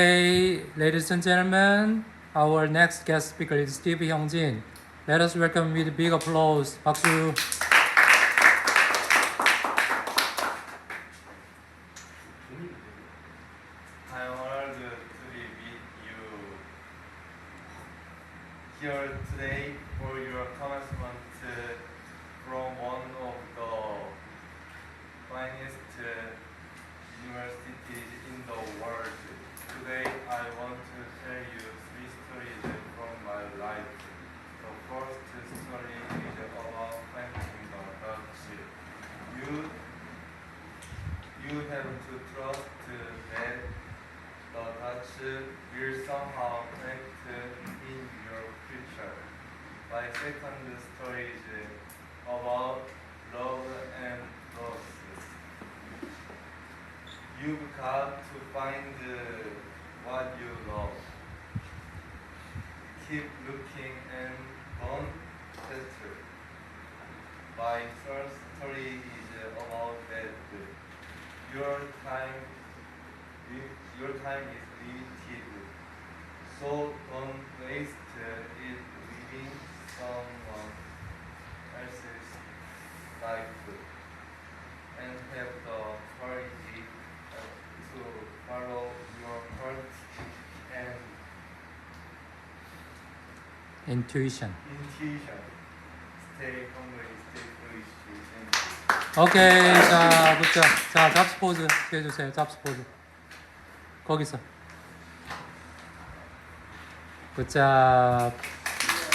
Hey, ladies and gentlemen, our next guest speaker is Steve Hyungjin. Let us welcome with big applause. 박수. I honored to you here today for your commencement uh, from one of the finest uh, universities in the world. Today I want to tell you three stories from my life. The first story is about planting the Dutch. You you have to trust that the Dutch will somehow connect in your future. My second story is about love and loss. You've got to find what you love. Keep looking and don't settle. My third story is about that your time your time is limited. So don't waste it living someone else's life and have Intuition. intuition. Stay hungry, stay foolish. 오케이, 자, 굿자. 자, 잡스 포즈 해주세요. 잡스 포즈. 거기서. 굿자.